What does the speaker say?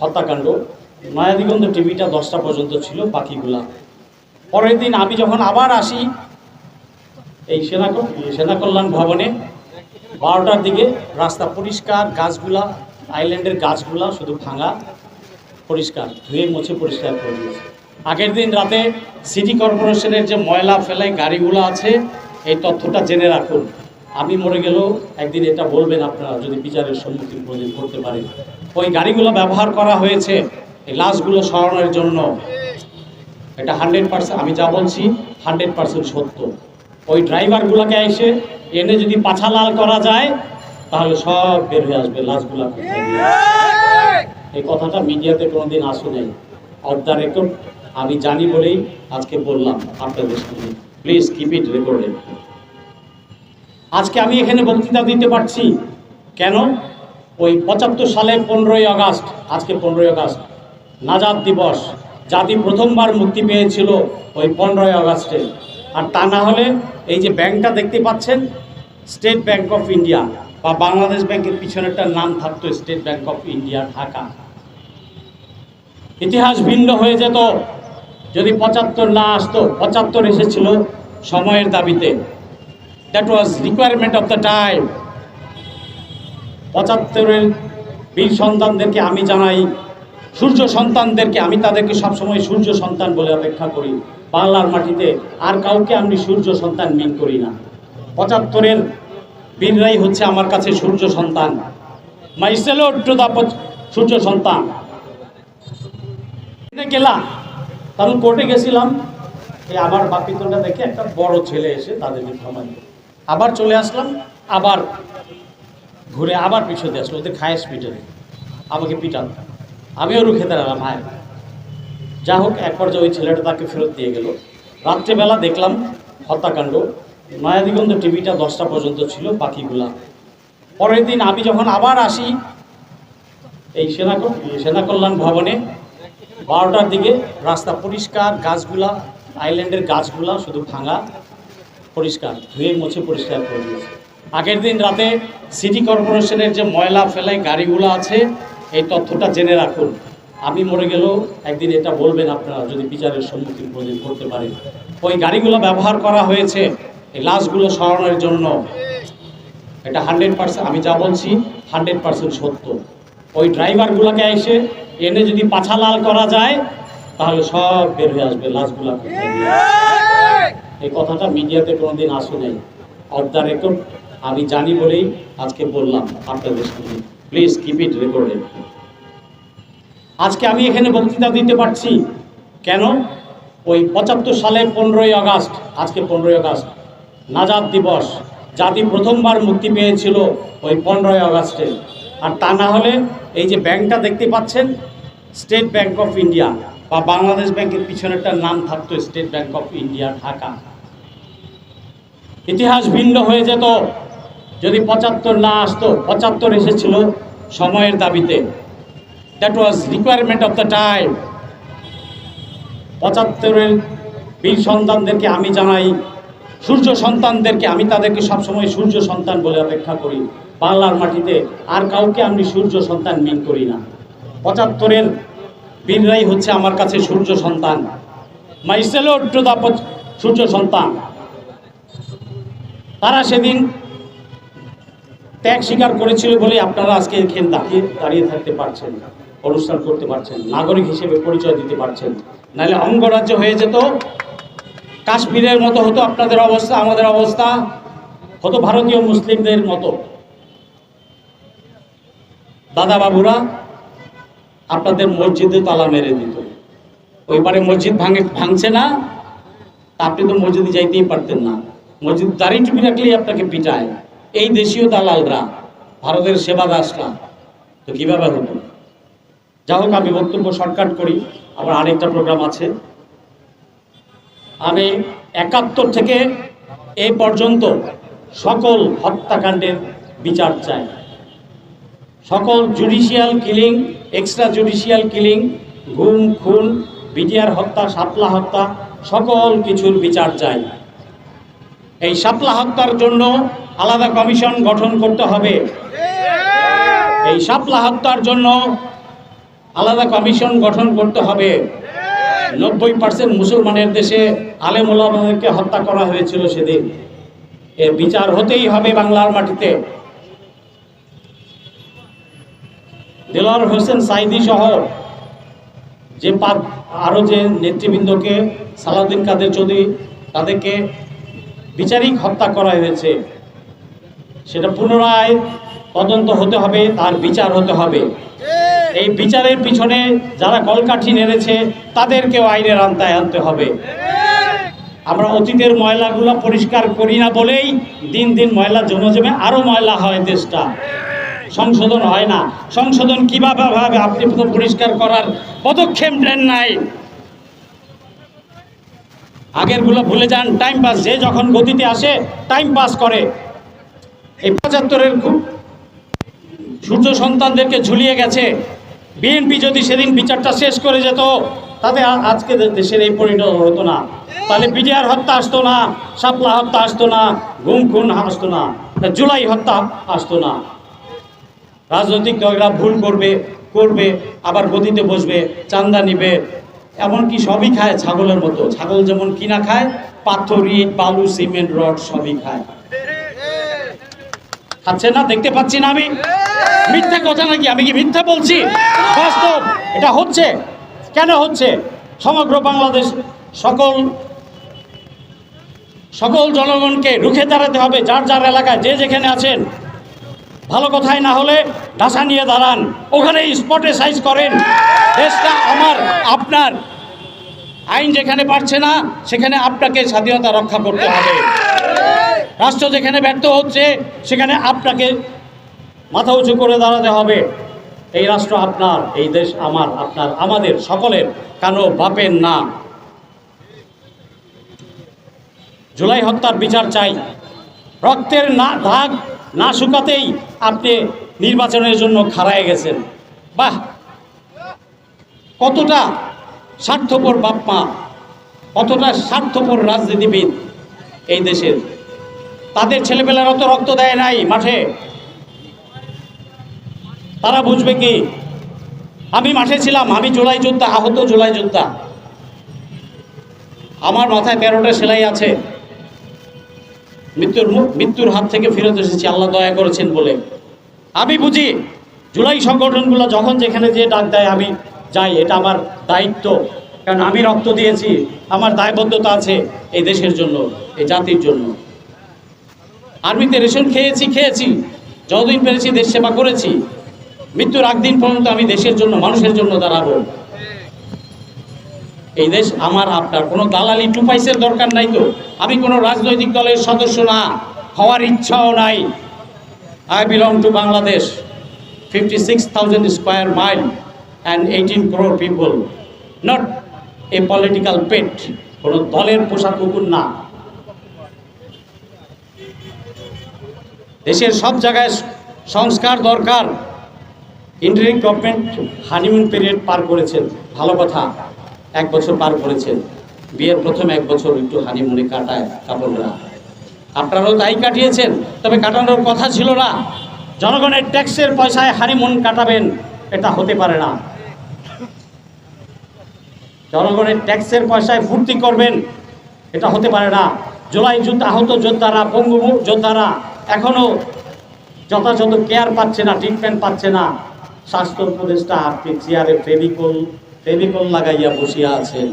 হত্যাকাণ্ড। নয়াদিগন্ত টিভিটা দশটা পর্যন্ত ছিল বাকিগুলা পরের দিন আমি যখন আবার আসি এই সেনা সেনা কল্যাণ ভবনে, বারোটার দিকে রাস্তা পরিষ্কার, গাছগুলা, আইল্যান্ডের গাছগুলা শুধু ভাঙা, পরিষ্কার, ধুয়ে মুছে পরিষ্কার করে দিয়েছে। আগের দিন রাতে সিটি কর্পোরেশনের যে ময়লা ফেলায় গাড়িগুলো আছে, এই তথ্যটা জেনে রাখুন। আমি মরে গেলেও একদিন এটা বলবেন আপনারা, যদি বিচারের সম্মুখীন কোনোদিন করতে পারেন। ওই গাড়িগুলো ব্যবহার করা হয়েছে, এই লাশগুলো সরানোর জন্য। এটা হান্ড্রেড পার্সেন্ট, আমি যা বলছি, হান্ড্রেড পার্সেন্ট সত্য। ওই ড্রাইভারগুলোকে এসে এনে যদি পাছা লাল করা যায়, তাহলে সব বের হয়ে আসবে লাশগুলো। এই কথাটা মিডিয়াতে কোনোদিন আসে নাই। অফ দ্য রেকর্ড আমি জানি বলেই আজকে বললাম আপনাদের সঙ্গে প্লিজ কিপ ইট রেকর্ডেড আজকে আমি এখানে বক্তৃতা দিতে পারছি। কেন? ওই পঁচাত্তর সালে পনেরোই আগস্ট, আজকে পনেরোই আগস্ট, নাজাদ দিবস। জাতি প্রথমবার মুক্তি পেয়েছিল ওই পনেরোই আগস্টে। আর তা না হলে এই যে ব্যাংকটা দেখতে পাচ্ছেন, স্টেট ব্যাংক অফ ইন্ডিয়া বা বাংলাদেশ ব্যাংকের পিছনেরটার নাম থাকতো State Bank of India Dhaka. ইতিহাস ভিন্ন হয়ে যেত। যদি পঁচাত্তর না আসতো, পঁচাত্তর এসেছিল সময়ের দাবিতে। That was requirement of the time পঁচাত্তরের বীর সন্তানদেরকে আমি জানাই, সূর্য সন্তানদেরকে আমি তাদেরকে সবসময় সূর্য সন্তান বলে অপেক্ষা করি। বাংলার মাটিতে আর কাউকে আমি সূর্য সন্তান মিন করি না। পঁচাত্তরের বীররাই হচ্ছে আমার কাছে সূর্য সন্তান। মাই সেলোট টু সূর্য সন্তান। গেলাম তখন কোর্টে গেছিলাম। এই আবার বাপিতনটা দেখে একটা বড় ছেলে এসে তাদেরকে থামাই আবার চলে আসলাম, আবার ঘুরে আবার পিছু দিয়ে আসলো, ওদের খায় স্পিডে আমাকে পিটান। আমিও রুখে দাঁড়ালাম, হায়। যা হোক, এক পর্যায়ে ওই ছেলেটা তাকে ফেরত দিয়ে গেল। রাত্রেবেলা দেখলাম হত্যাকাণ্ড। নয়াদিগন্ত টিভিটা দশটা পর্যন্ত ছিল, বাকিগুলা। পরের দিন আমি যখন আবার আসি এই সেনা সেনা কল্যাণ ভবনে, বারোটার দিকে রাস্তা পরিষ্কার, গাছগুলা আইল্যান্ডের গাছগুলা শুধু ভাঙা। পরিষ্কার, ধুয়ে মুছে পরিষ্কার করে দিয়েছে। আগের দিন রাতে সিটি কর্পোরেশনের যে ময়লা ফেলাই গাড়িগুলো আছে, এই তথ্যটা জেনে রাখুন। আমি মরে গেলেও একদিন এটা বলবেন আপনারা, যদি বিচারের সম্মুখীন কোনোদিন করতে পারেন। ওই গাড়িগুলো ব্যবহার করা হয়েছে, এই লাশগুলো সরানোর জন্য। এটা হান্ড্রেড পার্সেন্ট, আমি যা বলছি, হান্ড্রেড পার্সেন্ট সত্য। ওই ড্রাইভারগুলোকে এসে এনে যদি পাছা লাল করা যায়, তাহলে সব বের হয়ে আসবে, লাশগুলো। এই কথাটা মিডিয়াতে কোনোদিন আসে নাই। অফ দ্য রেকর্ড আমি জানি বলেই আজকে বললাম আপনাদের সঙ্গে প্লিজ কিপ ইট রেকর্ডেড আজকে আমি এখানে বক্তৃতা দিতে পারছি। কেন? ওই পঁচাত্তর সালে পনেরোই আগস্ট, আজকে পনেরোই আগস্ট, নাজাদ দিবস। জাতি প্রথমবার মুক্তি পেয়েছিল ওই পনেরোই আগস্টে। আর তা না হলে এই যে ব্যাংকটা দেখতে পাচ্ছেন স্টেট ব্যাংক অফ ইন্ডিয়া বা বাংলাদেশ ব্যাংকের পিছনে একটা নাম থাকতো State Bank of India, Dhaka. ইতিহাস ভিন্ন হয়ে যেত। যদি পঁচাত্তর না আসতো, পঁচাত্তর এসেছিল সময়ের দাবিতে। That was requirement of the time পঁচাত্তরের বীর সন্তানদেরকে আমি জানাই, সূর্য সন্তানদেরকে আমি তাদেরকে সবসময় সূর্য সন্তান বলে অপেক্ষা করি। বাংলার মাটিতে আর কাউকে আমি সূর্য সন্তান মিন করি না। পঁচাত্তরের বীররাই হচ্ছে আমার কাছে সূর্য সন্তান। মাই সেলোট টু দ্য সূর্য সন্তান। তারা সেদিন ত্যাগ স্বীকার করেছিল বলে আপনারা আজকে এখানে দাঁড়িয়ে দাঁড়িয়ে থাকতে পারছেন, অনুষ্ঠান করতে পারছেন, নাগরিক হিসেবে পরিচয় দিতে পারছেন। নাহলে অঙ্গরাজ্য হয়ে যেত, কাশ্মীরের মতো হতো আপনাদের অবস্থা, আমাদের অবস্থা, হতো ভারতীয় মুসলিমদের মতো। দাদা বাবুরা আপনাদের মসজিদে তালা মেরে দিত। ওইবারে মসজিদ ভাঙে ভাঙছে না আপনি তো মসজিদে যাইতেই পারতেন না। মসজিদ দাঁড়িয়ে টুপি রাখলেই আপনাকে পিটায়। এই দেশীয় দালালরা, ভারতের সেবা দাসরা তো কীভাবে হতো? যা হোক, আমি বক্তব্য শর্টকাট করি। আবার আরেকটা প্রোগ্রাম আছে। আমি একাত্তর থেকে এই পর্যন্ত সকল হত্যাকাণ্ডের বিচার চাই। সকল judicial killing extra judicial killing, গুম, খুন, বিটিআর হত্যা সাপলা হত্যা, সকল কিছুর বিচার চাই। এই সাপলা হত্যার জন্য আলাদা কমিশন গঠন করতে হবে। এই সাপলা হত্যার জন্য আলাদা কমিশন গঠন করতে হবে। নব্বই পার্সেন্ট মুসলমানের দেশে আলেমুল্লাহকে হত্যা করা হয়েছিল সেদিন। এর বিচার হতেই হবে বাংলার মাটিতে। দেলোয়ার হোসেন সাইদি সহ যে পাঁচ আরও যে নেতৃবৃন্দকে, সালাউদ্দিন কাদের চৌধুরী তাদেরকে বিচারিক হত্যা করা হয়েছে, সেটা পুনরায় তদন্ত হতে হবে, তার বিচার হতে হবে। এই বিচারের পিছনে যারা কলকাঠি নেড়েছে, তাদেরকেও আইনের আন্তায় আনতে হবে। আমরা অতীতের ময়লাগুলো পরিষ্কার করি না বলেই দিন দিন ময়লা জমে জমে আরও ময়লা হয় দেশটা। সংশোধন হয় না। সংশোধন কীভাবে হবে? আপনি পরিষ্কার করার পদক্ষেপ নেন নাই। আগেরগুলো ভুলে যান টাইম পাস যে যখন গতিতে আসে টাইম পাস করে। এই পঁচাত্তরের সূর্য সন্তানদেরকে ঝুলিয়ে গেছে। বিএনপি যদি সেদিন বিচারটা শেষ করে যেত, তাতে আজকে দেশের এই পরিণত হতো না। তাহলে বিডিআর হত্যা আসতো না, শাপলা হত্যা আসতো না, গুম খুন আসতো না জুলাই হত্যা আসতো না। রাজনৈতিক দলরা ভুল করবে করবে, আবার গদিতে বসবে, চান্দা নিবে। এমনকি সবই খায় ছাগলের মতো। ছাগল যেমন কিনা খায়, পাথর, ইট, বালু, সিমেন্ট, রড সবই খায়। খাচ্ছে না? দেখতে পাচ্ছি না আমি? মিথ্যা কথা নাকি? আমি কি মিথ্যা বলছি? বাস্তব। এটা হচ্ছে? কেন হচ্ছে? সমগ্র বাংলাদেশ সকল সকল জনগণকে রুখে দাঁড়াতে হবে, যার যার এলাকায়, যে যেখানে আছেন। ভালো কথাই না হলে ডাসা নিয়ে দাঁড়ান। ওখানে স্পটে সাইজ করেন। দেশটা আমার, আপনার। আইন যেখানে পারছে না, সেখানে আপনাকে স্বাধীনতা রক্ষা করতে হবে। রাষ্ট্র যেখানে ব্যর্থ হচ্ছে, সেখানে আপনাকে মাথা উঁচু করে দাঁড়াতে হবে। এই রাষ্ট্র আপনার, এই দেশ আমার, আপনার, আমাদের সকলের কানো বাপের না। জুলাই হত্যার বিচার চাই। রক্তের না দাগ না শুকাতেই আপনি নির্বাচনের জন্য খাড়ায় গেছেন। বাহ! কতটা স্বার্থপর বাপ মা কতটা স্বার্থপর রাজনীতিবিদ এই দেশের। তাদের ছেলেপেলেরা তো রক্ত দেয় নাই মাঠে। তারা বুঝবে কি, আমি মাঠে ছিলাম, আমি জুলাই যোদ্ধা, আহত জুলাই যোদ্ধা। আমার মাথায় তেরোটা সেলাই আছে। মৃত্যুর মৃত্যুর হাত থেকে ফেরত এসেছি, আল্লাহ দয়া করেছেন বলে। আমি বুঝি, জুলাই সংগঠনগুলো যখন যেখানে যে ডাক দেয়, আমি যাই, এটা আমার দায়িত্ব। কারণ আমি রক্ত দিয়েছি, আমার দায়বদ্ধতা আছে এই দেশের জন্য, এই জাতির জন্য। আর্মিতে রেশন খেয়েছি খেয়েছি, যতদিন পেরেছি দেশ সেবা করেছি। মৃত্যুর আগ দিন পর্যন্ত আমি দেশের জন্য, মানুষের জন্য দাঁড়াবো। এই দেশ আমার, আপনার। কোনো দালালি টু পয়সার দরকার নাই তো। আমি কোনো রাজনৈতিক দলের সদস্য না। হওয়ার ইচ্ছাও নাই। I belong to Bangladesh fifty six thousand square mile and eighteen crore people not a political pet কোনো দলের পোষা কুকুর না। দেশের সব জায়গায় সংস্কার দরকার। ইন্টারিম গভর্নমেন্ট হানিমুন পিরিয়ড পার করেছেন। ভালো কথা। এক বছর পার করেছেন বিয়ের প্রথম এক বছর একটু হানিমুনে কাটায় কাপড়রা। আপনারাও তাই কাটিয়েছেন, তবে কাটানোর কথা ছিল না। জনগণের ট্যাক্সের পয়সায় হানিমুন কাটাবেন, এটা হতে পারে না। জনগণের ট্যাক্সের পয়সায় ফুর্তি করবেন, এটা হতে পারে না। জুলাই যুদ্ধ আহত যোদ্ধারা, পঙ্গু যোদ্ধারা এখনও যথাযথ কেয়ার পাচ্ছে না ট্রিটমেন্ট পাচ্ছে না। স্বাস্থ্য উপদেষ্টা আপনি চেয়ারে ফেভিকল ফেভিকল লাগাইয়া বসিয়া আছেন।